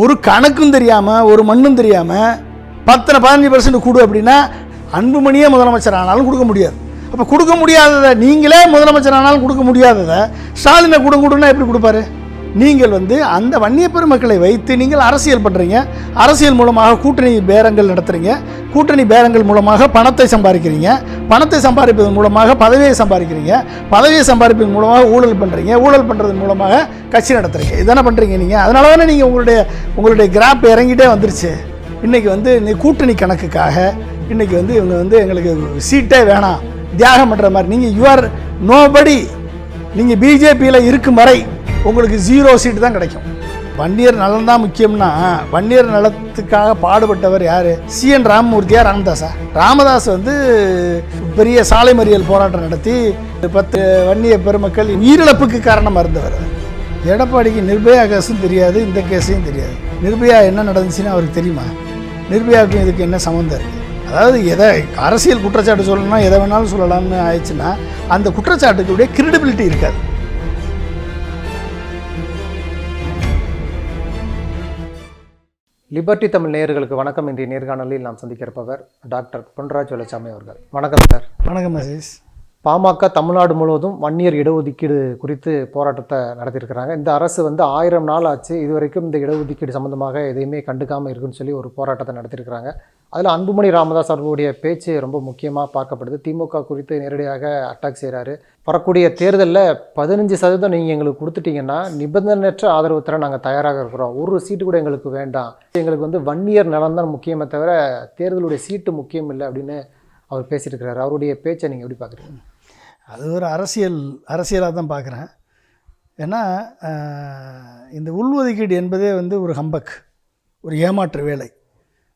ஒரு கணக்கும் தெரியாமல் ஒரு மண்ணும் தெரியாமல் பத்தனை பதினஞ்சு பர்சன்ட் கொடு அப்படின்னா அன்புமணியே முதலமைச்சர் ஆனாலும் கொடுக்க முடியாது. அப்போ கொடுக்க முடியாததை நீங்களே முதலமைச்சர் ஆனாலும் கொடுக்க முடியாததை ஸ்டாலினை கொடுங்க கொடுன்னா எப்படி கொடுப்பாரு? நீங்கள் வந்து அந்த வன்னிய பெருமக்களை வைத்து நீங்கள் அரசியல் பண்ணுறீங்க அரசியல் மூலமாக கூட்டணி பேரங்கள் நடத்துகிறீங்க கூட்டணி பேரங்கள் மூலமாக பணத்தை சம்பாதிக்கிறீங்க. பணத்தை சம்பாதிப்பதன் மூலமாக பதவியை சம்பாதிக்கிறீங்க. பதவியை சம்பாதிப்பதன் மூலமாக ஊழல் பண்ணுறீங்க ஊழல் பண்ணுறதன் மூலமாக கட்சி நடத்துறீங்க. இதானே பண்ணுறீங்க நீங்கள் அதனால தானே நீங்கள் உங்களுடைய உங்களுடைய கிராப் இறங்கிட்டே வந்துருச்சு. இன்றைக்கி வந்து நீ கூட்டணி கணக்குக்காக இன்றைக்கி வந்து இவங்க வந்து எங்களுக்கு சீட்டே வேணாம். தியாகம் பண்ணுற மாதிரி. நீங்கள் யூஆர் நோபடி நீங்கள் பிஜேபியில் இருக்கும் வரை உங்களுக்கு ஜீரோ சீட்டு தான் கிடைக்கும். வன்னியர் நலன் தான் முக்கியம்னா வன்னியர் நலத்துக்காக பாடுபட்டவர் யார்? சிஎன் ராமமூர்த்தியா ராமதாஸா ராமதாஸ் வந்து பெரிய சாலை மறியல் போராட்டம் நடத்தி பத்து வன்னிய பெருமக்கள் உயிரிழப்புக்கு காரணமாக இருந்தவர் எடப்பாடிக்கு நிர்பயா கேஸும் தெரியாது இந்த கேஸையும் தெரியாது. நிர்பயா என்ன நடந்துச்சுன்னு அவருக்கு தெரியுமா? நிர்பயாவுக்கும் இதுக்கு என்ன சம்மந்தம் இருக்குது அதாவது எதை அரசியல் குற்றச்சாட்டு சொல்லணும்னா எதை வேணாலும் சொல்லலாம்னு ஆயிடுச்சுன்னா அந்த குற்றச்சாட்டுக்குடைய கிரெடிபிலிட்டி இருக்காது. லிபர்டி தமிழ் நேயர்களுக்கு வணக்கம். இன்றைய நேர்காணலில் நாம் சந்திக்க இருப்பவர் டாக்டர் பொன்ராஜ் வெள்ளச்சாமி அவர்கள். வணக்கம் சார் வணக்கம் அசீஸ் பாமக தமிழ்நாடு முழுவதும் வன்னியர் இடஒதுக்கீடு குறித்து போராட்டத்தை நடத்தியிருக்கிறாங்க. இந்த அரசு வந்து ஆயிரம் நாள் ஆச்சு. இதுவரைக்கும் இந்த இடஒதுக்கீடு சம்பந்தமாக எதையுமே கண்டுக்காமல் இருக்குன்னு சொல்லி ஒரு போராட்டத்தை நடத்தியிருக்கிறாங்க. அதில் அன்புமணி ராமதாஸ் அவர்களுடைய பேச்சு ரொம்ப முக்கியமாக பார்க்கப்படுது. திமுக குறித்து நேரடியாக அட்டாக் செய்கிறாரு. வரக்கூடிய தேர்தலில் பதினஞ்சு சதவீதம் நீங்கள் எங்களுக்கு கொடுத்துட்டீங்கன்னா நிபந்தனையற்ற ஆதரவு தர நாங்கள் தயாராக இருக்கிறோம். ஒரு சீட்டு கூட எங்களுக்கு வேண்டாம். எங்களுக்கு வந்து வன்னியர் நலன் தான் முக்கியமே தவிர தேர்தலுடைய சீட்டு முக்கியம் இல்லை அப்படின்னு அவர் பேசியிருக்கிறாரு அவருடைய பேச்சை நீங்கள் எப்படி பார்க்குறீங்க? அது ஒரு அரசியல் அரசியலாக தான் பார்க்குறேன். ஏன்னா இந்த உள்ஒதுக்கீடு என்பதே வந்து ஒரு ஹம்பக் ஒரு ஏமாற்று வேலை.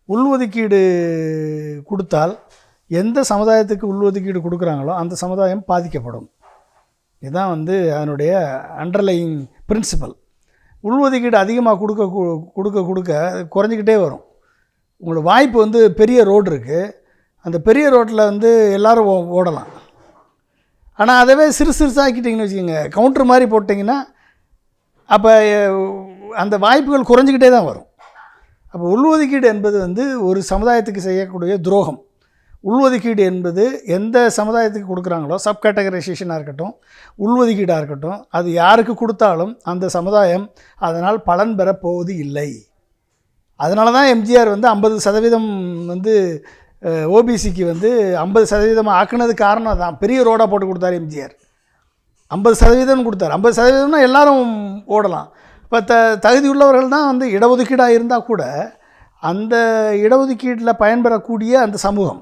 உள்ஒதுக்கீடு கொடுத்தால் எந்த சமுதாயத்துக்கு உள்ஒதுக்கீடு கொடுக்குறாங்களோ அந்த சமுதாயம் பாதிக்கப்படும். இதுதான் வந்து அதனுடைய அண்டர்லைங் பிரின்சிபல் உள்ஒதுக்கீடு அதிகமாக கொடுக்க கு- கொடுக்க கொடுக்க அது குறைஞ்சிக்கிட்டே வரும். உங்களோட வாய்ப்பு வந்து பெரிய ரோடு இருக்குது அந்த பெரிய ரோட்டில் வந்து எல்லோரும் ஓ- ஓடலாம். ஆனால் அதவே சிறு சிறுசாக்கிட்டிங்கன்னு வச்சுக்கோங்க. கவுண்டர் மாதிரி போட்டிங்கன்னா அப்போ அந்த வாய்ப்புகள் குறைஞ்சிக்கிட்டே தான் வரும். அப்போ உள்ஒதுக்கீடு என்பது வந்து ஒரு சமுதாயத்துக்கு செய்யக்கூடிய துரோகம். உள்ஒதுக்கீடு என்பது எந்த சமுதாயத்துக்கு கொடுக்குறாங்களோ சப் கேட்டகரைசேஷனாக இருக்கட்டும் உள்ஒதுக்கீடாக இருக்கட்டும் அது யாருக்கு கொடுத்தாலும் அந்த சமுதாயம் அதனால் பலன் பெறப்போவது இல்லை. அதனால தான் எம்ஜிஆர் வந்து ஐம்பது சதவீதம் வந்து ஓபிசிக்கு வந்து ஐம்பது சதவீதம் ஆக்குனது காரணம் தான் பெரிய ரோடாக போட்டு கொடுத்தாரு எம்ஜிஆர். ஐம்பது சதவீதம் கொடுத்தாரு. ஐம்பது சதவீதம்னா எல்லாரும் ஓடலாம். இப்போ த தகுதியுள்ளவர்கள் தான் வந்து இடஒதுக்கீடாக இருந்தால் கூட அந்த இடஒதுக்கீட்டில் பயன்பெறக்கூடிய அந்த சமூகம்.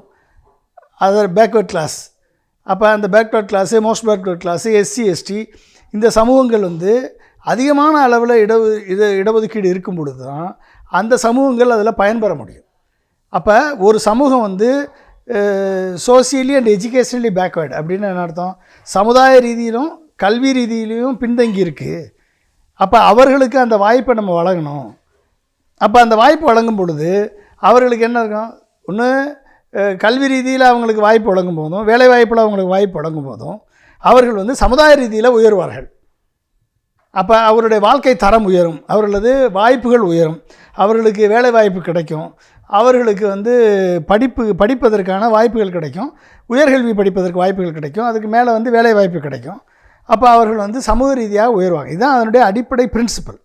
அது பேக்வேர்ட் கிளாஸ் அப்போ அந்த backward class most backward class SC ST இந்த சமூகங்கள் வந்து அதிகமான அளவில் இட இது இடஒதுக்கீடு இருக்கும் பொழுது தான் அந்த சமூகங்கள் அதில் பயன்பெற முடியும். அப்போ ஒரு சமூகம் வந்து சோசியலி அண்ட் எஜுகேஷனலி பேக்வேர்டு அப்படின்னு என்ன அர்த்தம்? சமுதாய ரீதியிலும் கல்வி ரீதியிலையும் பின்தங்கி இருக்குது அப்போ அவர்களுக்கு அந்த வாய்ப்பை நம்ம வழங்கணும். அப்போ அந்த வாய்ப்பு வழங்கும் பொழுது அவர்களுக்கு என்ன இருக்கும்? ஒன்று கல்வி ரீதியில் அவங்களுக்கு வாய்ப்பு வழங்கும் போதும் வேலை வாய்ப்பில் அவங்களுக்கு வாய்ப்பு வழங்கும் போதும் அவர்கள் வந்து சமுதாய ரீதியில் உயர்வார்கள். அப்போ அவருடைய வாழ்க்கை தரம் உயரும் அவர்களது வாய்ப்புகள் உயரும் அவர்களுக்கு வேலை வாய்ப்பு கிடைக்கும் அவர்களுக்கு வந்து படிப்பு படிப்பதற்கான வாய்ப்புகள் கிடைக்கும் உயர்கல்வி படிப்பதற்கு வாய்ப்புகள் கிடைக்கும் அதுக்கு மேலே வந்து வேலை வாய்ப்பு கிடைக்கும். அப்போ அவர்கள் வந்து சமூக ரீதியாக உயர்வாங்க. இதுதான் அதனுடைய அடிப்படை பிரின்சிபல்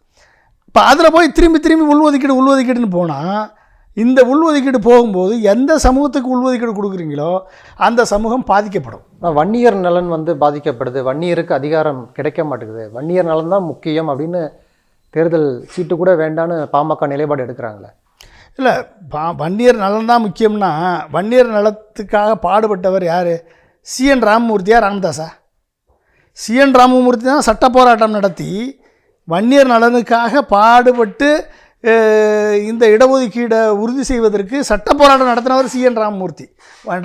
இப்போ அதில் போய் திரும்பி திரும்பி உள்ஒதுக்கீடு உள்ஒதுக்கீடுன்னு போனால் இந்த உள்ஒதுக்கீடு போகும்போது எந்த சமூகத்துக்கு உள்ஒதுக்கீடு கொடுக்குறீங்களோ அந்த சமூகம் பாதிக்கப்படும். வன்னியர் நலன் வந்து பாதிக்கப்படுது. வன்னியருக்கு அதிகாரம் கிடைக்க மாட்டேங்குது. வன்னியர் நலன் தான் முக்கியம் அப்படின்னு தேர்தல் சீட்டு கூட வேண்டான்னு பாமக நிலைப்பாடு எடுக்கிறாங்களே. இல்லை பா வன்னியர் நலன் தான் முக்கியம்னா வன்னியர் நலத்துக்காக பாடுபட்டவர் யார்? சிஎன் ராமமூர்த்தியா ராமதாஸா சிஎன் ராமமூர்த்தி தான் சட்ட போராட்டம் நடத்தி வன்னியர் நலனுக்காக பாடுபட்டு இந்த இடஒதுக்கீடை உறுதி செய்வதற்கு சட்ட போராட்டம் நடத்தினவர் சிஎன் ராமமூர்த்தி.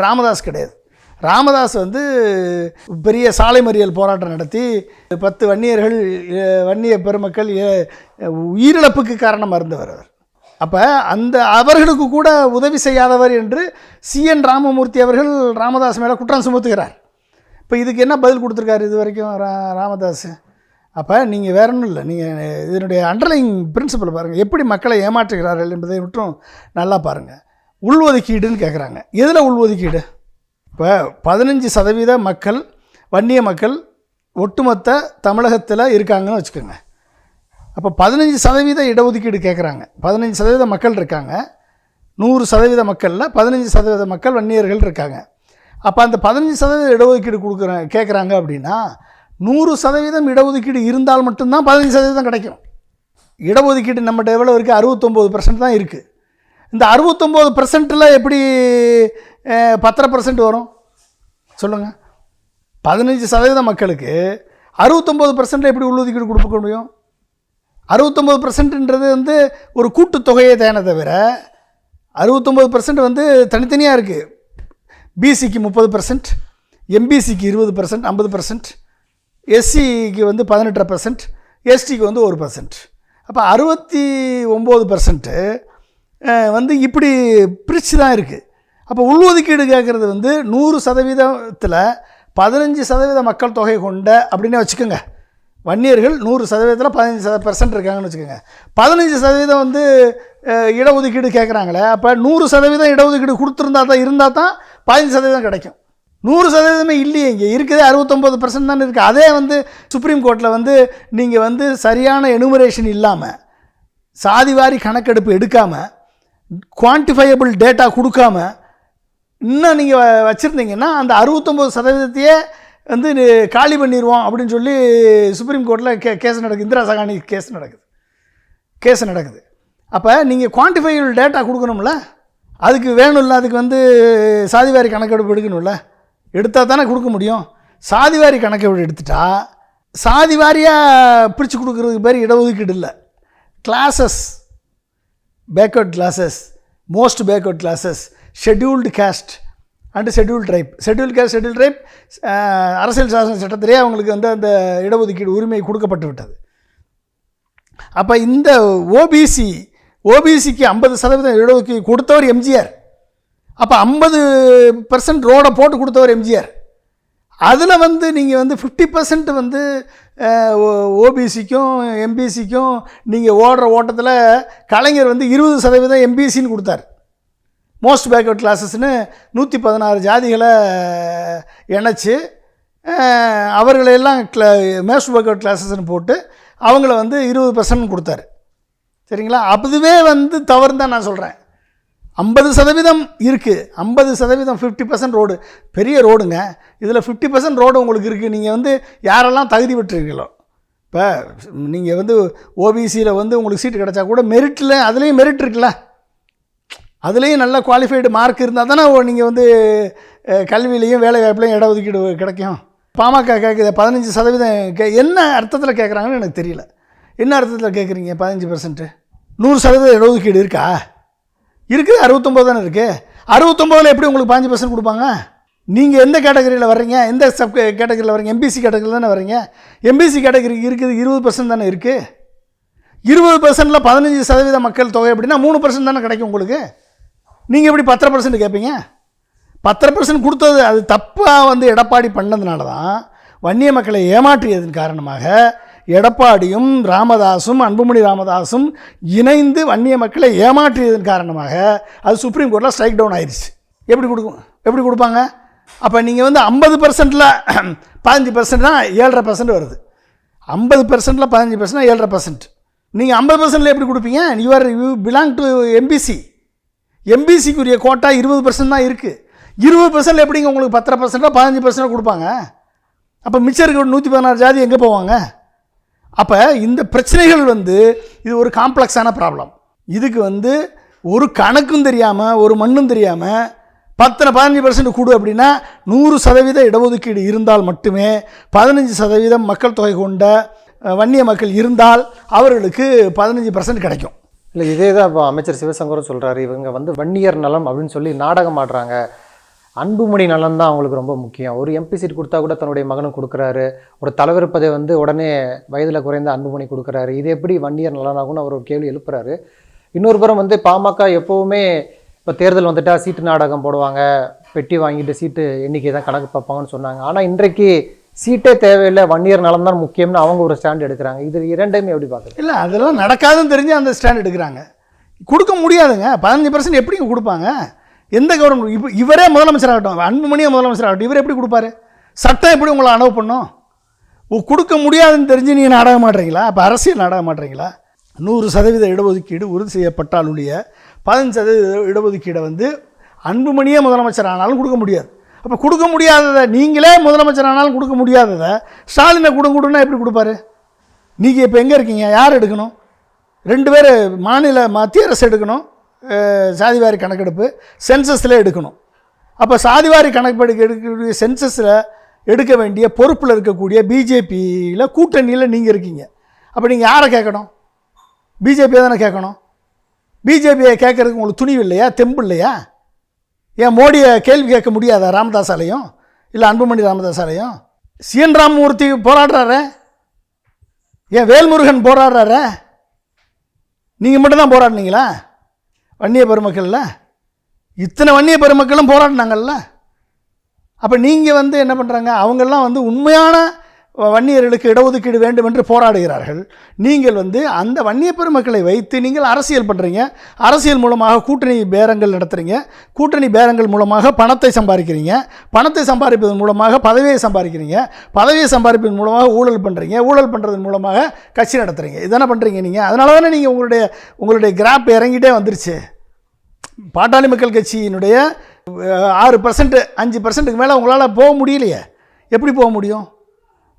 ராமதாஸ் கிடையாது. ராமதாஸ் வந்து பெரிய சாலை மறியல் போராட்டம் நடத்தி பத்து வன்னியர்கள் வன்னிய பெருமக்கள் உயிரிழப்புக்கு காரணமாக இருந்தவர் அவர். அப்போ அந்த அவர்களுக்கு கூட உதவி செய்யாதவர் என்று சிஎன் ராமமூர்த்தி அவர்கள் ராமதாஸ் மேலே குற்றம் சுமத்துகிறார். இப்போ இதுக்கு என்ன பதில் கொடுத்துருக்காரு இது வரைக்கும் ரா ராமதாஸ் அப்போ நீங்கள் வேற ஒன்றும் இல்லை. நீங்கள் இதனுடைய அண்டர்லைங் பிரின்சிபல் பாருங்கள் எப்படி மக்களை ஏமாற்றுகிறார்கள் என்பதை மட்டும் நல்லா பாருங்கள் உள்ஒதுக்கீடுன்னு கேட்குறாங்க எதில் உள்ஒதுக்கீடு? இப்போ பதினஞ்சு சதவீத மக்கள் வன்னிய மக்கள் ஒட்டுமொத்த தமிழகத்தில் இருக்காங்கன்னு வச்சுக்கோங்க. அப்போ பதினஞ்சு சதவீத இடஒதுக்கீடு கேட்குறாங்க பதினஞ்சு சதவீத மக்கள் இருக்காங்க. நூறு சதவீத மக்களில் பதினஞ்சு சதவீத மக்கள் வன்னியர்கள் இருக்காங்க. அப்போ அந்த பதினஞ்சு சதவீதம் இடஒதுக்கீடு கொடுக்குறாங்க கேட்குறாங்க அப்படின்னா நூறு சதவீதம் இடஒதுக்கீடு இருந்தால் மட்டும்தான் பதினஞ்சு சதவீதம் கிடைக்கும். இடஒதுக்கீடு நம்மகிட்ட எவ்வளோ இருக்குது அறுபத்தொம்போது பர்சன்ட் தான் இருக்குது இந்த அறுபத்தொம்போது பர்சன்ட்டில் எப்படி பத்தரை பர்சன்ட் வரும்? சொல்லுங்கள் பதினஞ்சு சதவீத மக்களுக்கு அறுபத்தொம்போது பர்சன்ட் எப்படி உள்ளொதுக்கீடு கொடுக்க முடியும்? அறுபத்தொம்போது பர்சன்ட்ன்றது வந்து ஒரு கூட்டுத்தொகையை தேனை தவிர அறுபத்தொம்போது பர்சன்ட் வந்து தனித்தனியாக இருக்குது பிசிக்கு முப்பது பர்சன்ட் எம்பிசிக்கு இருபது பர்சன்ட் ஐம்பது பர்சன்ட் எஸ்சிக்கு வந்து பதினெட்டரை பர்சன்ட் எஸ்டிக்கு வந்து ஒரு பர்சன்ட் அப்போ அறுபத்தி ஒம்பது பர்சன்ட்டு வந்து இப்படி பிரித்து தான் இருக்குது அப்போ உள்ஒதுக்கீடு கேட்குறது வந்து நூறு சதவீதத்தில் பதினஞ்சு சதவீத மக்கள் தொகை கொண்ட அப்படின்னே வச்சுக்கோங்க. வன்னியர்கள் நூறு சதவீதத்தில் பதினஞ்சு சத பர்சன்ட் இருக்காங்கன்னு வச்சுக்கோங்க. பதினஞ்சு சதவீதம் வந்து இடஒதுக்கீடு கேட்குறாங்களே அப்போ நூறு சதவீதம் இடஒதுக்கீடு கொடுத்துருந்தா தான் இருந்தால் தான் பதினஞ்சு சதவீதம் கிடைக்கும். நூறு சதவீதமே இல்லையே இங்கே இருக்குதே அறுபத்தொம்போது பர்சன்ட் தானே இருக்குது அதே வந்து சுப்ரீம் கோர்ட்டில் வந்து நீங்கள் வந்து சரியான எனுமரேஷன் இல்லாமல் சாதிவாரி கணக்கெடுப்பு எடுக்காமல் குவான்டிஃபையபிள் டேட்டா கொடுக்காம இன்னும் நீங்கள் வச்சுருந்தீங்கன்னா அந்த அறுபத்தொம்போது சதவீதத்தையே வந்து காலி பண்ணிடுவோம் அப்படின்னு சொல்லி சுப்ரீம் கோர்ட்டில் கே கேஸ் நடக்குது. இந்திரா சகானி கேஸ் நடக்குது. கேஸ் நடக்குது. அப்போ நீங்கள் குவான்டிஃபைபிள் டேட்டா கொடுக்கணும்ல? அதுக்கு வேணும்ல அதுக்கு வந்து சாதிவாரி கணக்கெடுப்பு எடுக்கணும்ல. எடுத்தால் தானே கொடுக்க முடியும். சாதிவாரி கணக்கெடுப்பு எடுத்துட்டா சாதி வாரியாக பிரித்து கொடுக்குறதுக்கு பேர் இடஒதுக்கீடு இல்லை. Classes backward classes most backward classes scheduled caste and schedule tribe schedule caste schedule tribe அரசியல் சாசன சட்டத்திலே அவங்களுக்கு வந்து அந்த இடஒதுக்கீடு உரிமை கொடுக்கப்பட்டு விட்டது. அப்போ இந்த ஓபிசி ஓபிசிக்கு ஐம்பது சதவீதம் இடஒதுக்கீடு கொடுத்தவர் எம்ஜிஆர் அப்போ ஐம்பது பர்சன்ட் ரோடை போட்டு கொடுத்தவர் எம்ஜிஆர் அதில் வந்து நீங்கள் வந்து ஃபிஃப்டி பர்சன்ட் வந்து ஓபிசிக்கும் எம்பிசிக்கும் நீங்கள் ஓடுற ஓட்டத்தில் கலைஞர் வந்து இருபது சதவீதம் எம்பிசின்னு கொடுத்தார். மோஸ்ட் பேக்வர்ட் கிளாஸஸ்னு நூற்றி பதினாறு ஜாதிகளை இணைச்சி அவர்களையெல்லாம் க்ள மோஸ்ட் பேக்வர்ட் கிளாஸஸ்னு போட்டு அவங்கள வந்து இருபது பர்சன்ட் கொடுத்தாரு. சரிங்களா? அதுவே வந்து தவறுன்னு தான் நான் சொல்கிறேன் ஐம்பது சதவீதம் இருக்குது ஐம்பது சதவீதம் ஃபிஃப்டி பர்சன்ட் ரோடு பெரிய ரோடுங்க இதில் ஃபிஃப்டி பர்சன்ட் ரோடு உங்களுக்கு இருக்குது நீங்கள் வந்து யாரெல்லாம் தகுதி பெற்றிருக்கீங்களோ இப்போ நீங்கள் வந்து ஓபிசியில் வந்து உங்களுக்கு சீட்டு கிடச்சா கூட மெரிட்டில் அதுலேயும் மெரிட் இருக்குல்ல. அதுலேயும் நல்ல குவாலிஃபைடு மார்க் இருந்தால் தானே நீங்கள் வந்து அஹ், கல்வியிலையும் வேலை வாய்ப்புலையும் இடஒதுக்கீடு கிடைக்கும். பாமக கேட்குது பதினஞ்சு சதவீதம் கே என்ன அர்த்தத்தில் கேட்குறாங்கன்னு எனக்கு தெரியல. என்ன அர்த்தத்தில் கேட்குறீங்க பதினஞ்சு பர்சன்ட்டு நூறு சதவீதம் இடஒதுக்கீடு இருக்கா? இருக்குது அறுபத்தொம்போது தானே இருக்குது அறுபத்தொம்போதில் எப்படி உங்களுக்கு பாஞ்சு பர்சன்ட் கொடுப்பாங்க? நீங்கள் எந்த கேட்டகரியில் வர்றீங்க? எந்த சப் கேட்டகரியில் வர்றீங்க? எம்பிசி கேட்டகரியில் தானே வர்றீங்க? எம்பிசி கேட்டகரி இருக்குது இருபது பர்சன்ட் தானே இருக்குது இருபது பர்சன்டில் பதினஞ்சு சதவீத மக்கள் தொகை அப்படின்னா மூணு பர்சன்ட் தானே கிடைக்கும் உங்களுக்கு. நீங்கள் எப்படி பத்தரை பர்சன்ட் கேட்பீங்க பத்தரை பர்சன்ட் கொடுத்தது அது தப்பாக வந்து எடப்பாடி பண்ணதுனால தான் வன்னிய மக்களை ஏமாற்றியதன் காரணமாக எடப்பாடியும் ராமதாஸும் அன்புமணி ராமதாஸும் இணைந்து வன்னிய மக்களை ஏமாற்றியதன் காரணமாக அது சுப்ரீம் கோர்ட்டில் ஸ்ட்ரைக் டவுன் ஆயிடுச்சு எப்படி கொடுக்கும் எப்படி கொடுப்பாங்க? அப்போ நீங்கள் வந்து ஐம்பது பர்சன்ட்டில் பதினஞ்சு பர்சன்ட் தான் ஏழரை பர்சன்ட் வருது. ஐம்பது பர்சன்ட்டில் பதினஞ்சு பர்சன்ட் ஏழரை பர்சன்ட் நீங்கள் ஐம்பது பர்சன்ட்டில் எப்படி கொடுப்பீங்க? You are you belong to MBC எம்பிசிக்குரிய quota இருபது பர்சன்ட் தான் இருக்குது இருபது பர்சன்ட் எப்படிங்க உங்களுக்கு பத்தரை பர்சன்ட்டாக பதினஞ்சு பர்சன்ட் கொடுப்பாங்க? அப்போ மிச்சம் இருக்கிற நூற்றி பதினாறு ஜாதி எங்கே போவாங்க? அப்போ இந்த பிரச்சனைகள் வந்து இது ஒரு காம்ப்ளெக்ஸான ப்ராப்ளம். இதுக்கு வந்து ஒரு கணக்கும் தெரியாமல் ஒரு மண்ணும் தெரியாமல் பத்தனை பதினஞ்சு பர்சன்ட் கூடு அப்படின்னா நூறு சதவீத இடஒதுக்கீடு இருந்தால் மட்டுமே பதினஞ்சு சதவீதம் மக்கள் தொகை கொண்ட வன்னிய மக்கள் இருந்தால் அவர்களுக்கு பதினஞ்சு பர்சன்ட் கிடைக்கும். இல்லை இதே தான் இப்போ அமைச்சர் சிவசங்கரும் சொல்கிறாரு இவங்க வந்து வன்னியர் நலம் அப்படின்னு சொல்லி நாடகம் ஆடுறாங்க. அன்புமணி நலன் தான் அவங்களுக்கு ரொம்ப முக்கியம். ஒரு எம்பி சீட் கொடுத்தா கூட தன்னுடைய மகனும் கொடுக்குறாரு. ஒரு தலைவர் பதவி வந்து உடனே வயதில் குறைந்த அன்புமணி கொடுக்குறாரு. இது எப்படி வன்னியர் நலனாகும்னு அவர் ஒரு கேள்வி எழுப்புறாரு. இன்னொரு புறம் வந்து பாமக எப்போவுமே இப்போ தேர்தல் வந்துட்டால் சீட்டு நாடகம் போடுவாங்க. பெட்டி வாங்கிட்டு சீட்டு எண்ணிக்கை தான் கணக்கு பார்ப்பாங்கன்னு சொன்னாங்க. ஆனால் இன்றைக்கு சீட்டே தேவையில்லை. வன்னியர் நலம் தான் முக்கியம்னு அவங்க ஒரு ஸ்டாண்ட் எடுக்கிறாங்க. இது இரண்டையுமே எப்படி பார்க்குறது இல்லை அதெல்லாம் நடக்காதுன்னு தெரிஞ்சு அந்த ஸ்டாண்ட் எடுக்கிறாங்க. கொடுக்க முடியாதுங்க. பதினஞ்சு பர்சன்ட் எப்படிங்க கொடுப்பாங்க? எந்த கவர்மெண்ட் இப்போ இவரே முதலமைச்சர் ஆகட்டும் அன்புமணியே முதலமைச்சர் ஆகட்டும் இவர் எப்படி கொடுப்பாரு? சட்டம் எப்படி உங்களை அனவு பண்ணும்? ஓ, கொடுக்க முடியாதுன்னு தெரிஞ்சு நீங்கள் நாடக மாட்டுறீங்களா அப்போ அரசியல் நாடக மாட்டுறீங்களா நூறு சதவீத இடஒதுக்கீடு உறுதி செய்யப்பட்டாலுடைய பதினஞ்சு சதவீத இடஒதுக்கீடை வந்து அன்புமணியே முதலமைச்சர் ஆனாலும் கொடுக்க முடியாது. அப்போ கொடுக்க முடியாததை நீங்களே முதலமைச்சர் ஆனாலும் கொடுக்க முடியாததை ஸ்டாலினை கொடுங்க கொடுன்னா எப்படி கொடுப்பாரு? நீங்கள் இப்போ எங்கே இருக்கீங்க? யார் எடுக்கணும்? ரெண்டு பேர் மாநில மத்திய அரசு எடுக்கணும்? சாதிவாரி கணக்கெடுப்பு சென்சஸில் எடுக்கணும். அப்போ சாதிவாரி கணக்கெடுக்க எடுக்கக்கூடிய சென்சஸில் எடுக்க வேண்டிய பொறுப்பில் இருக்கக்கூடிய பிஜேபியில் கூட்டணியில் நீங்கள் இருக்கீங்க. அப்போ நீங்கள் யாரை கேட்கணும்? பிஜேபியை தானே கேட்கணும்? பிஜேபியை கேட்கறதுக்கு உங்களுக்கு துணிவு இல்லையா? தெம்பு இல்லையா? ஏன் மோடியை கேள்வி கேட்க முடியாதா ராமதாசாலையும் இல்லை அன்புமணி ராமதாஸாலையும்? சிஎன் ராமமூர்த்தி போராடுறாரே? ஏன் வேல்முருகன் போராடுறாரே? நீங்கள் மட்டும்தான் போராடினீங்களா? வன்னிய பெருமக்கள்ல? இத்தனை வன்னிய பெருமக்களும் போராடினாங்கல்ல? அப்போ நீங்கள் வந்து என்ன பண்ணுறாங்க அவங்கெல்லாம் வந்து உண்மையான வன்னியர்களுக்கு இடஒதுக்கீடு வேண்டும் என்று போராடுகிறார்கள். நீங்கள் வந்து அந்த வன்னிய பெருமக்களை வைத்து நீங்கள் அரசியல் பண்ணுறீங்க அரசியல் மூலமாக கூட்டணி பேரங்கள் நடத்துகிறீங்க கூட்டணி பேரங்கள் மூலமாக பணத்தை சம்பாதிக்கிறீங்க. பணத்தை சம்பாதிப்பதன் மூலமாக பதவியை சம்பாதிக்கிறீங்க. பதவியை சம்பாதிப்பதன் மூலமாக ஊழல் பண்ணுறீங்க ஊழல் பண்ணுறதன் மூலமாக கட்சி நடத்துகிறீங்க இதானே பண்ணுறீங்க நீங்கள் அதனால தானே நீங்கள் உங்களுடைய உங்களுடைய கிராப் இறங்கிட்டே வந்துருச்சு. பாட்டாளி மக்கள் கட்சியினுடைய ஆறு பர்சன்ட் அஞ்சு பர்சன்ட்டுக்கு மேலே உங்களால் போக முடியலையே. எப்படி போக முடியும்?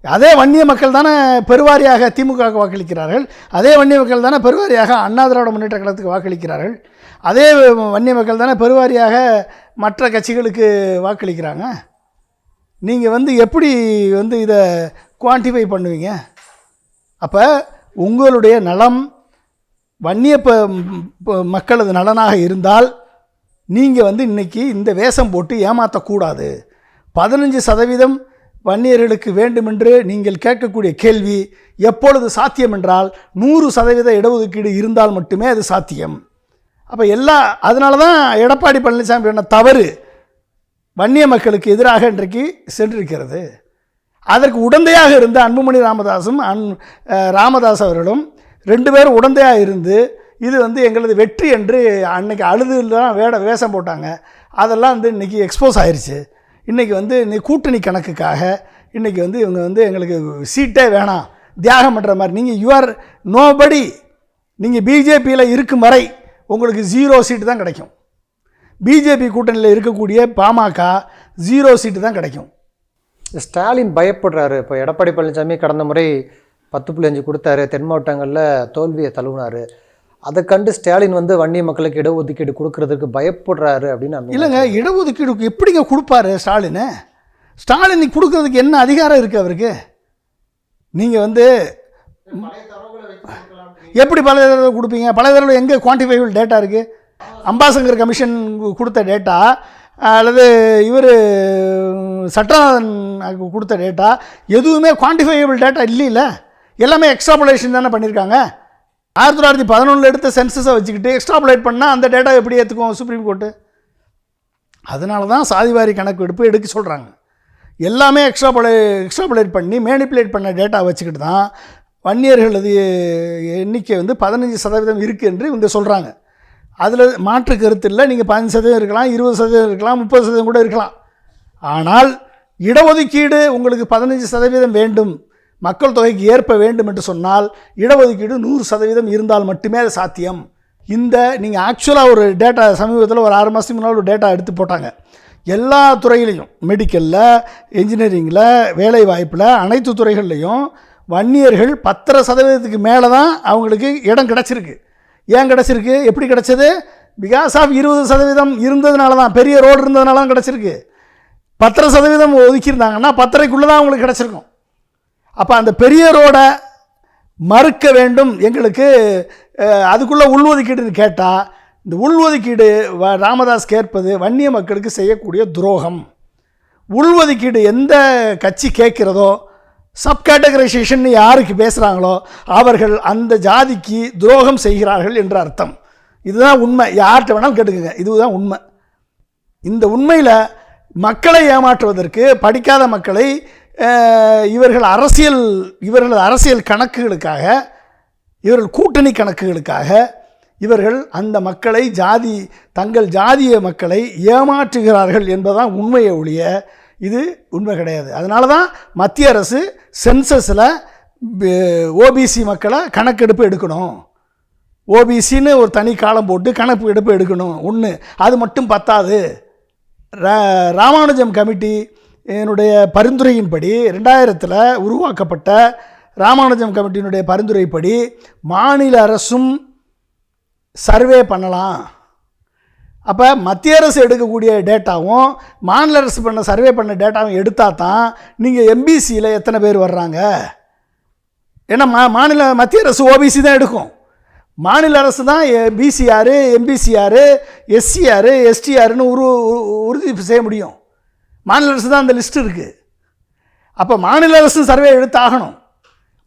அதே வன்னிய மக்கள் தானே பெருவாரியாக திமுகவுக்கு வாக்களிக்கிறார்கள். அதே வன்னிய மக்கள் தானே பெருவாரியாக அண்ணா திராவிட முன்னேற்ற கழகத்துக்கு வாக்களிக்கிறார்கள். அதே வன்னிய மக்கள் தானே பெருவாரியாக மற்ற கட்சிகளுக்கு வாக்களிக்கிறாங்க. நீங்கள் வந்து எப்படி வந்து இதை குவான்டிஃபை பண்ணுவீங்க? அப்போ உங்களுடைய நலம் வன்னிய ப ப- மக்களது நலனாக இருந்தால் நீங்கள் வந்து இன்னைக்கு இந்த வேஷம் போட்டு ஏமாற்றக்கூடாது பதினஞ்சு சதவீதம் வன்னியர்களுக்கு வேண்டுமென்று நீங்கள் கேட்கக்கூடிய கேள்வி எப்பொழுது சாத்தியம் என்றால் நூறு சதவீத இடஒதுக்கீடு இருந்தால் மட்டுமே அது சாத்தியம். அப்போ எல்லா அதனால தான் எடப்பாடி பழனிசாமி பண்ண தவறு வன்னிய மக்களுக்கு எதிராக இன்றைக்கு சென்றிருக்கிறது. அதற்கு உடந்தையாக இருந்த அன்புமணி ராமதாஸும் அன் ராமதாஸ் அவர்களும் ரெண்டு பேரும் உடந்தையாக இருந்து இது வந்து எங்களது வெற்றி என்று அன்னைக்கு அழுதுலாம் வேட வேஷம் போட்டாங்க. அதெல்லாம் வந்து இன்றைக்கி எக்ஸ்போஸ் ஆயிடுச்சு இன்றைக்கி வந்து கூட்டணி கணக்குக்காக இன்றைக்கி வந்து இவங்க வந்து எங்களுக்கு சீட்டே வேணாம் தியாகம் பண்ணுற மாதிரி. நீங்கள் யுவர் நோபடி நீங்கள் பிஜேபியில் இருக்கும் வரை உங்களுக்கு ஜீரோ சீட்டு தான் கிடைக்கும். பிஜேபி கூட்டணியில் இருக்கக்கூடிய பாமக ஜீரோ சீட்டு தான் கிடைக்கும். ஸ்டாலின் பயப்படுறாரு. இப்போ எடப்பாடி பழனிசாமி கடந்த முறை பத்து புள்ளி அஞ்சு கொடுத்தாரு. தென் மாவட்டங்களில் தோல்வியை தழுவினார். அதை கண்டு ஸ்டாலின் வந்து வன்னிய மக்களுக்கு இடஒதுக்கீடு கொடுக்கறதுக்கு பயப்படுறாரு அப்படின்னு இல்லைங்க இடஒதுக்கீடு எப்படிங்க கொடுப்பாரு ஸ்டாலின்? ஸ்டாலின் கொடுக்கறதுக்கு என்ன அதிகாரம் இருக்குது அவருக்கு? நீங்கள் வந்து எப்படி பல தடவை கொடுப்பீங்க? பல தடவை எங்கே குவான்டிஃபைபிள் டேட்டா இருக்குது அம்பாசங்கர் கமிஷன் கொடுத்த டேட்டா அல்லது இவர் சட்டநாதன் கொடுத்த டேட்டா எதுவுமே குவான்டிஃபைபிள் டேட்டா இல்லைல்ல எல்லாமே எக்ஸ்ட்ராபுலேஷன் தானே பண்ணியிருக்காங்க ஆயிரத்தி தொள்ளாயிரத்தி பதினொன்றில் எடுத்த சென்சஸை வச்சுக்கிட்டு எக்ஸ்ட்ராபுலேட் பண்ணால் அந்த டேட்டா எப்படி ஏற்றுக்கும் சுப்ரீம் கோர்ட்டு அதனால தான் சாதிவாரி கணக்கு எடுப்பு எடுக்க சொல்கிறாங்க எல்லாமே எக்ஸ்ட்ராபுலே எக்ஸ்ட்ராபுலேட் பண்ணி மேனிப்புலேட் பண்ண டேட்டா வச்சுக்கிட்டு தான் வன்னியர்களது எண்ணிக்கை வந்து பதினஞ்சு சதவீதம் இருக்குது என்று இவங்க சொல்கிறாங்க அதில் மாற்று கருத்து இல்லை. நீங்கள் பதினஞ்சு சதவீதம் இருக்கலாம் இருபது சதவீதம் இருக்கலாம் முப்பது சதவீதம் கூட இருக்கலாம். ஆனால் இடஒதுக்கீடு உங்களுக்கு பதினஞ்சு சதவீதம் வேண்டும். மக்கள் தொகைக்கு ஏற்ப வேண்டும் என்று சொன்னால் இடஒதுக்கீடு நூறு சதவீதம் இருந்தால் மட்டுமே அது சாத்தியம். இந்த நீங்கள் ஆக்சுவலாக ஒரு டேட்டா சமீபத்தில் ஒரு ஆறு மாதத்துக்கு முன்னால் ஒரு டேட்டா எடுத்து போட்டாங்க. எல்லா துறையிலையும் மெடிக்கலில் இன்ஜினியரிங்கில் வேலை வாய்ப்பில் அனைத்து துறைகள்லையும் வன்னியர்கள் பத்தரை சதவீதத்துக்கு மேலே தான் அவங்களுக்கு இடம் கிடச்சிருக்கு. ஏன் கிடச்சிருக்கு? எப்படி கிடச்சது? பிகாஸ் ஆஃப் இருபது சதவீதம் இருந்ததுனால தான் பெரிய ரோடு இருந்ததுனால தான் கிடச்சிருக்கு. பத்தரை சதவீதம் ஒதுக்கியிருந்தாங்கன்னா பத்தரைக்குள்ளே தான் அவங்களுக்கு கிடச்சிருக்கும். அப்போ அந்த பெரியரோட மறுக்க வேண்டும் எங்களுக்கு அதுக்குள்ளே உள்ஒதுக்கீடுன்னு கேட்டால் இந்த உள்ஒதுக்கீடு வ ராமதாஸ் கேட்பது வன்னிய மக்களுக்கு செய்யக்கூடிய துரோகம். உள்ஒதுக்கீடு எந்த கட்சி கேட்கிறதோ சப் கேட்டகரைசேஷன் யாருக்கு பேசுகிறாங்களோ அவர்கள் அந்த ஜாதிக்கு துரோகம் செய்கிறார்கள் என்ற அர்த்தம். இதுதான் உண்மை. யார்கிட்ட வேணாலும் கேட்டுக்கோங்க. இதுதான் உண்மை. இந்த உண்மையில் மக்களை ஏமாற்றுவதற்கு படிக்காத மக்களை இவர்கள் அரசியல் இவர்களது அரசியல் கணக்குகளுக்காக இவர்கள் கூட்டணி கணக்குகளுக்காக இவர்கள் அந்த மக்களை ஜாதி தங்கள் ஜாதிய மக்களை ஏமாற்றுகிறார்கள் என்பதுதான் உண்மையை ஒழிய இது உண்மை கிடையாது. அதனால தான் மத்திய அரசு சென்சஸில் ஓபிசி மக்களை கணக்கெடுப்பு எடுக்கணும். ஓபிசின்னு ஒரு தனி காலம் போட்டு கணக்கு எடுப்பு எடுக்கணும். ஒன்று அது மட்டும் பத்தாது. ரா- ராமானுஜம் கமிட்டி என்னுடைய பரிந்துரையின்படி ரெண்டாயிரத்தில் உருவாக்கப்பட்ட ராமானுஜம் கமிட்டியினுடைய பரிந்துரைப்படி மாநில அரசும் சர்வே பண்ணலாம். அப்போ மத்திய அரசு எடுக்கக்கூடிய டேட்டாவும் மாநில அரசு பண்ண சர்வே பண்ண டேட்டாவும் எடுத்தால் தான் நீங்கள் எம்பிசியில் எத்தனை பேர் வர்றாங்க? ஏன்னா மா மாநில மத்திய அரசு ஓபிசி தான் எடுக்கும். மாநில அரசு தான் பிசி யார் எம்பிசி யார் எஸ்சி யார் எஸ்டி யாருன்னு உரு உரு- உறுதி செய்ய முடியும். மாநில அரசு தான் அந்த லிஸ்ட் இருக்குது அப்போ மாநில அரசு சர்வே எடுத்தாகணும்.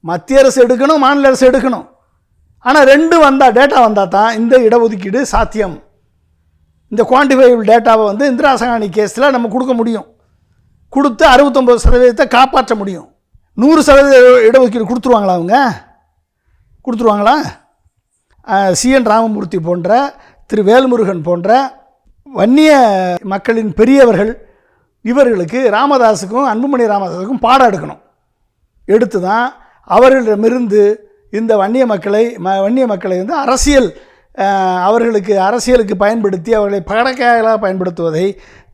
மத்திய அரசு எடுக்கணும் மாநில அரசு எடுக்கணும். ஆனால் ரெண்டு வந்தால் டேட்டா வந்தால் தான் இந்த இடஒதுக்கீடு சாத்தியம். இந்த குவான்டிஃபைபிள் டேட்டாவை வந்து இந்திரா சகானி கேஸில் நம்ம கொடுக்க முடியும். கொடுத்து அறுபத்தொம்பது சதவீதத்தை காப்பாற்ற முடியும். நூறு சதவீத இடஒதுக்கீடு கொடுத்துருவாங்களா அவங்க? கொடுத்துருவாங்களா? சிஎன் ராமமூர்த்தி போன்ற திரு வேல்முருகன் போன்ற வன்னிய மக்களின் பெரியவர்கள் இவர்களுக்கு ராமதாஸுக்கும் அன்புமணி ராமதாஸுக்கும் பாடம் எடுக்கணும். எடுத்து தான் அவர்களிடமிருந்து இந்த வன்னிய மக்களை ம வன்னிய மக்களை வந்து அரசியல் அவர்களுக்கு அரசியலுக்கு பயன்படுத்தி அவர்களை பகடக்காயலாக பயன்படுத்துவதை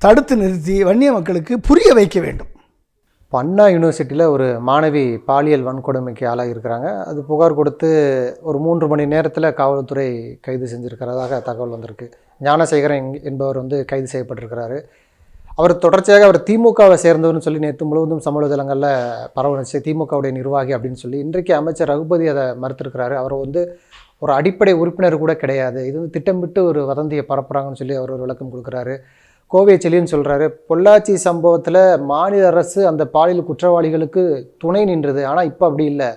தடுத்து நிறுத்தி வன்னிய மக்களுக்கு புரிய வைக்க வேண்டும். பன்னா யூனிவர்சிட்டியில் ஒரு மாணவி பாலியல் வன்கொடுமைக்கு ஆளாக இருக்கிறாங்க அது புகார் கொடுத்து ஒரு மூன்று மணி நேரத்தில் காவல்துறை கைது செஞ்சுருக்கிறதாக தகவல் வந்திருக்கு. ஞானசேகரன் என்பவர் வந்து கைது செய்யப்பட்டிருக்கிறாரு. அவர் தொடர்ச்சியாக அவர் திமுகவை சேர்ந்தவர்னு சொல்லி நேற்று முழுவதும் சமூக தளங்களில் பரவணுச்சு. திமுகவுடைய நிர்வாகி அப்படின்னு சொல்லி. இன்றைக்கு அமைச்சர் ரகுபதி அதை மறுத்திருக்கிறாரு. அவர் வந்து ஒரு அடிப்படை உறுப்பினர் கூட கிடையாது. இது வந்து திட்டமிட்டு ஒரு வதந்தியை பரப்புகிறாங்கன்னு சொல்லி அவர் ஒரு விளக்கம் கொடுக்குறாரு. கோவை செல்லின்னு சொல்கிறாரு பொள்ளாச்சி சம்பவத்தில் மாநில அரசு அந்த பாலியல் குற்றவாளிகளுக்கு துணை நின்றது. ஆனால் இப்போ அப்படி இல்லை.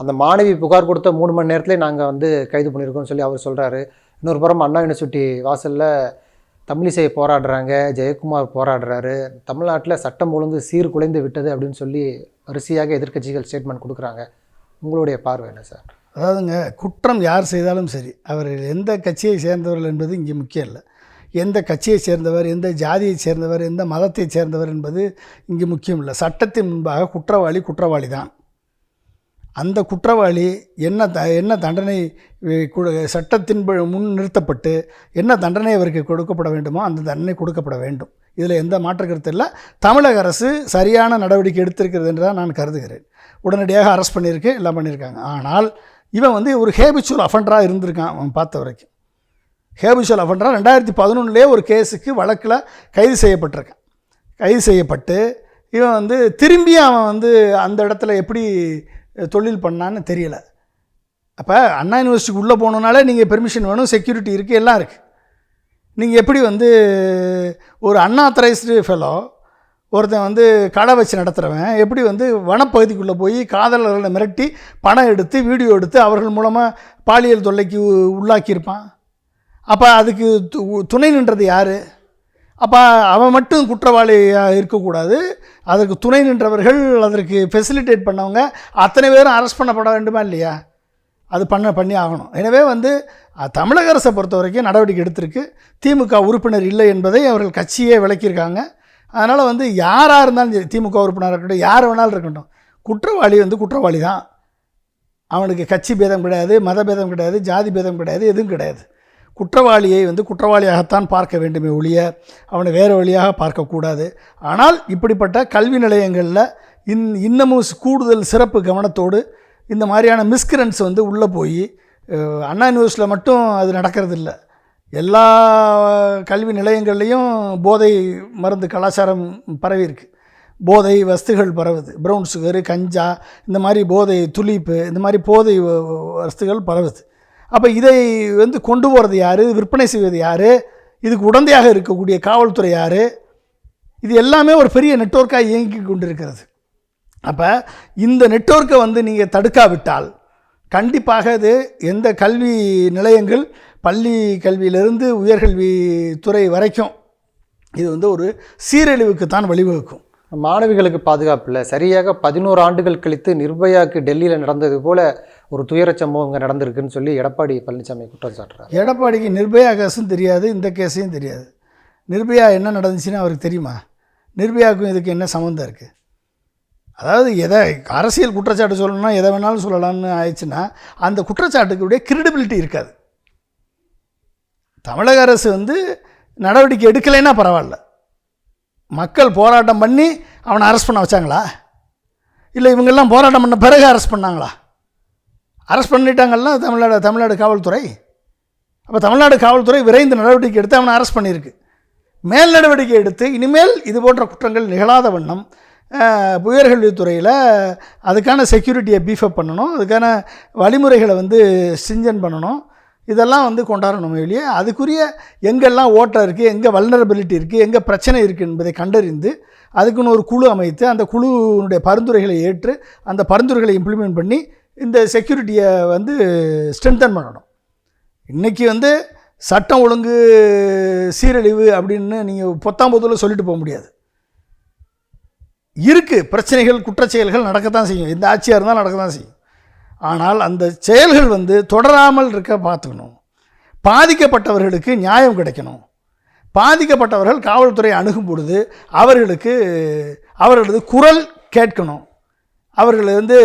அந்த மாணவி புகார் கொடுத்த மூணு மணி நேரத்திலே நாங்கள் வந்து கைது பண்ணியிருக்கோம்னு சொல்லி அவர் சொல்கிறாரு இன்னொரு புறம் அண்ணா யூனிவர்சிட்டி வாசலில் தமிழிசை போராடுறாங்க ஜெயக்குமார் போராடுறாரு. தமிழ்நாட்டில் சட்டம் ஒழுங்கு சீர்குலைந்து விட்டது அப்படின்னு சொல்லி வரிசையாக எதிர்க்கட்சிகள் ஸ்டேட்மெண்ட் கொடுக்குறாங்க. உங்களுடைய பார்வை என்ன சார்? அதாவதுங்க குற்றம் யார் செய்தாலும் சரி அவர் எந்த கட்சியை சேர்ந்தவர்கள் என்பது இங்கே முக்கியம் இல்லை. எந்த கட்சியை சேர்ந்தவர் எந்த ஜாதியை சேர்ந்தவர் எந்த மதத்தை சேர்ந்தவர் என்பது இங்கே முக்கியம் இல்லை. சட்டத்தின் முன்பாக குற்றவாளி குற்றவாளி தான் அந்த குற்றவாளி என்ன த என்ன தண்டனை கு- சட்டத்தின் முன் நிறுத்தப்பட்டு என்ன தண்டனை அவருக்கு கொடுக்கப்பட வேண்டுமோ அந்த தண்டனை கொடுக்கப்பட வேண்டும். இதில் எந்த மாற்று கருத்து இல்லை. தமிழக அரசு சரியான நடவடிக்கை எடுத்திருக்கிறது என்று தான் நான் கருதுகிறேன். உடனடியாக அரெஸ்ட் பண்ணியிருக்கு எல்லாம் பண்ணியிருக்காங்க. ஆனால் இவன் வந்து ஒரு ஹேபிச்சுவல் அஃபண்டராக இருந்திருக்கான் அவன் பார்த்த வரைக்கும். ஹேபிச்சுவல் அஃபண்டராக ரெண்டாயிரத்தி பதினொன்றுலேயே ஒரு கேஸுக்கு வழக்கில் கைது செய்யப்பட்டிருக்கான். கைது செய்யப்பட்டு இவன் வந்து திரும்பி அவன் வந்து அந்த இடத்துல எப்படி தொழில் பண்ணான்னு தெரியலை. அப்போ அண்ணா யூனிவர்சிட்டிக்கு உள்ளே போகணுனாலே நீங்கள் பெர்மிஷன் வேணும் செக்யூரிட்டி இருக்குது எல்லாம் இருக்குது நீங்கள் எப்படி வந்து ஒரு அன்ஆத்தரைஸ்டு ஃபெலோ ஒருத்தன் வந்து கடை வச்சு நடத்துகிறவன் எப்படி வந்து வனப்பகுதிக்குள்ளே போய் காதலர்களை மிரட்டி பணம் எடுத்து வீடியோ எடுத்து அவர்கள் மூலமாக பாலியல் தொல்லைக்கு உள்ளாக்கியிருப்பான்? அப்போ அதுக்கு து- துணை நின்றது யார்? அப்போ அவன் மட்டும் குற்றவாளியாக இருக்கக்கூடாது. அதற்கு துணை நின்றவர்கள் அதற்கு ஃபெசிலிட்டேட் பண்ணவங்க. அத்தனை பேரும் அரெஸ்ட் பண்ணப்பட வேண்டுமா இல்லையா? அது பண்ண பண்ணி ஆகணும். எனவே வந்து தமிழக அரசை பொறுத்த வரைக்கும் நடவடிக்கை எடுத்திருக்கு. திமுக உறுப்பினர் இல்லை என்பதை அவர்கள் கட்சியே விளக்கியிருக்காங்க. அதனால் வந்து யாராக இருந்தாலும் சரி திமுக உறுப்பினராக இருக்கட்டும் யார் வேணாலும் இருக்கட்டும் குற்றவாளி வந்து குற்றவாளி தான் அவனுக்கு கட்சி பேதம் கிடையாது மத பேதம் கிடையாது ஜாதி பேதம் கிடையாது எதுவும் கிடையாது. குற்றவாளியை வந்து குற்றவாளியாகத்தான் பார்க்க வேண்டுமே ஒழிய அவனை வேறு வழியாக பார்க்கக்கூடாது. ஆனால் இப்படிப்பட்ட கல்வி நிலையங்களில் இன் இன்னமும் கூடுதல் சிறப்பு கவனத்தோடு இந்த மாதிரியான மிஸ்கிரன்ஸ் வந்து உள்ளே போய் அண்ணா நியூஸில் மட்டும் அது நடக்கிறதில்ல. எல்லா கல்வி நிலையங்கள்லேயும் போதை மருந்து கலாச்சாரம் பரவி போதை வஸ்துகள் பரவுது. ப்ரௌன் சுகரு கஞ்சா இந்த மாதிரி போதை துளிப்பு இந்த மாதிரி போதை வஸ்துகள் பரவுது. அப்போ இதை வந்து கொண்டு போகிறது யார்? விற்பனை செய்வது யார்? இதுக்கு உடந்தையாக இருக்கக்கூடிய காவல்துறை யார்? இது எல்லாமே ஒரு பெரிய நெட்வொர்க்காக இயங்கி கொண்டிருக்கிறது. அப்போ இந்த நெட்வொர்க்கை வந்து நீங்கள் தடுக்காவிட்டால் கண்டிப்பாக இது எந்த கல்வி நிலையங்கள் பள்ளி கல்வியிலிருந்து உயர்கல்வி துறை வரைக்கும் இது வந்து ஒரு சீரழிவுக்கு தான் வழிவகுக்கும். மாணவிகளுக்கு பாதுகாப்பில் சரியாக பதினோரு ஆண்டுகள் கழித்து நிர்பயாவுக்கு டெல்லியில் நடந்தது போல ஒரு துயரச் சம்பவம் இங்கே நடந்திருக்குன்னு சொல்லி எடப்பாடி பழனிசாமி குற்றம் சாட்டுறாரு. எடப்பாடிக்கு நிர்பயா கேஸும் தெரியாது இந்த கேஸையும் தெரியாது. நிர்பயா என்ன நடந்துச்சுன்னு அவருக்கு தெரியுமா? நிர்பயாவுக்கும் இதுக்கு என்ன சம்மந்தம் இருக்குது அதாவது எதை அரசியல் குற்றச்சாட்டு சொல்லணும்னா எதை வேணாலும் சொல்லலாம்னு ஆயிடுச்சுன்னா அந்த குற்றச்சாட்டுக்குடைய கிரெடிபிலிட்டி இருக்காது. தமிழக அரசு வந்து நடவடிக்கை எடுக்கலைன்னா பரவாயில்ல. மக்கள் போராட்டம் பண்ணி அவனை அரெஸ்ட் பண்ண வச்சாங்களா? இல்லை இவங்கெல்லாம் போராட்டம் பண்ண பிறகு அரெஸ்ட் பண்ணாங்களா? அரெஸ்ட் பண்ணிட்டாங்கல்ல தமிழ்நாடு தமிழ்நாடு காவல்துறை? அப்போ தமிழ்நாடு காவல்துறை விரைந்து நடவடிக்கை எடுத்து அவனை அரெஸ்ட் பண்ணியிருக்கு. மேல் நடவடிக்கை எடுத்து இனிமேல் இது போன்ற குற்றங்கள் நிகழாத வண்ணம் உயர்கல்வித்துறையில் அதுக்கான செக்யூரிட்டியை பீஃபப் பண்ணணும் அதுக்கான வழிமுறைகளை வந்து சிஞ்சன் பண்ணணும். இதெல்லாம் வந்து கொண்டாடணும் வெளியே அதுக்குரிய எங்கெல்லாம் ஓட்டம் இருக்குது எங்கே வல்னரபிலிட்டி இருக்குது எங்கே பிரச்சனை இருக்குது என்பதை கண்டறிந்து அதுக்குன்னு ஒரு குழு அமைத்து அந்த குழுவினுடைய பரிந்துரைகளை ஏற்று அந்த பரிந்துரைகளை இம்ப்ளிமெண்ட் பண்ணி இந்த செக்யூரிட்டியை வந்து ஸ்ட்ரென்தன் பண்ணணும். இன்றைக்கி வந்து சட்டம் ஒழுங்கு சீரழிவு அப்படின்னு நீங்கள் பொத்தாம்பூத்தில் சொல்லிட்டு போக முடியாது. இருக்குது பிரச்சனைகள் குற்றச்செயல்கள் நடக்கத்தான் செய்யும். இந்த ஆட்சியாக இருந்தால் நடக்க தான் செய்யும். ஆனால் அந்த செயல்கள் வந்து தொடராமல் இருக்க பார்த்துக்கணும். பாதிக்கப்பட்டவர்களுக்கு நியாயம் கிடைக்கணும். பாதிக்கப்பட்டவர்கள் காவல்துறை அணுகும் பொழுது அவர்களுக்கு அவர்களது குரல் கேட்கணும். அவர்கள் வந்து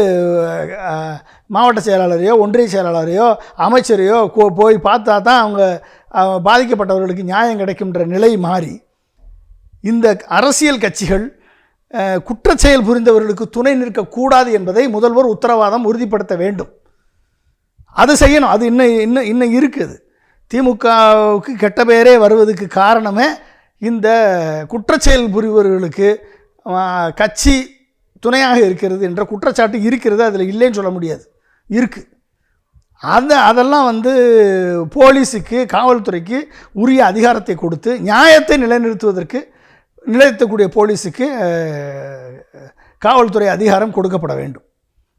மாவட்ட செயலாளரையோ ஒன்றிய செயலாளரையோ அமைச்சரையோ கோ- போய் பார்த்தா தான் அவங்க பாதிக்கப்பட்டவர்களுக்கு நியாயம் கிடைக்கும்ன்ற நிலை மாறி. இந்த அரசியல் கட்சிகள் குற்றச்செயல் புரிந்தவர்களுக்கு துணை நிற்கக்கூடாது என்பதை முதல்வர் உத்தரவாதம் உறுதிப்படுத்த வேண்டும். அது செய்யணும். அது இன்னும் இன்னும் இன்னும் இருக்குது. திமுகவுக்கு கெட்ட பெயரே வருவதுக்கு காரணமே இந்த குற்றச்செயல் புரிபவர்களுக்கு கட்சி துணையாக இருக்கிறது என்ற குற்றச்சாட்டு இருக்கிறது. அதில் இல்லைன்னு சொல்ல முடியாது. இருக்குது அந்த அதெல்லாம் வந்து போலீஸுக்கு காவல்துறைக்கு உரிய அதிகாரத்தை கொடுத்து நியாயத்தை நிலைநிறுத்துவதற்கு நிலைத்தக்கூடிய போலீஸுக்கு காவல்துறை அதிகாரம் கொடுக்கப்பட வேண்டும்.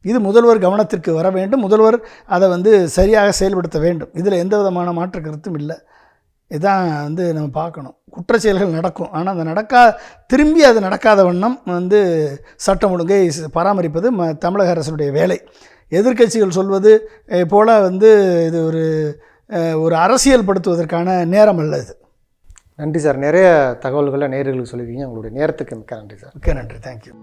இது முதல்வர் கவனத்திற்கு வர வேண்டும். முதல்வர் அதை வந்து சரியாக செயல்படுத்த வேண்டும். இதில் எந்த விதமான மாற்று கருத்தும் இல்லை. இதான் வந்து நம்ம பார்க்கணும். குற்றச்செயல்கள் நடக்கும். ஆனால் அந்த நடக்கா திரும்பி அது நடக்காத வண்ணம் வந்து சட்டம் ஒழுங்கை பராமரிப்பது ம தமிழக அரசுடைய வேலை. எதிர்க்கட்சிகள் சொல்வது போல் வந்து இது ஒரு ஒரு அரசியல் படுத்துவதற்கான நேரம் அல்ல இது. நன்றி சார். நிறைய தகவல்களை நேர்களுக்கு சொல்லுவீங்க உங்களுடைய நேரத்துக்கு மிக்க நன்றி சார். ஓகே நன்றி. தேங்க்யூ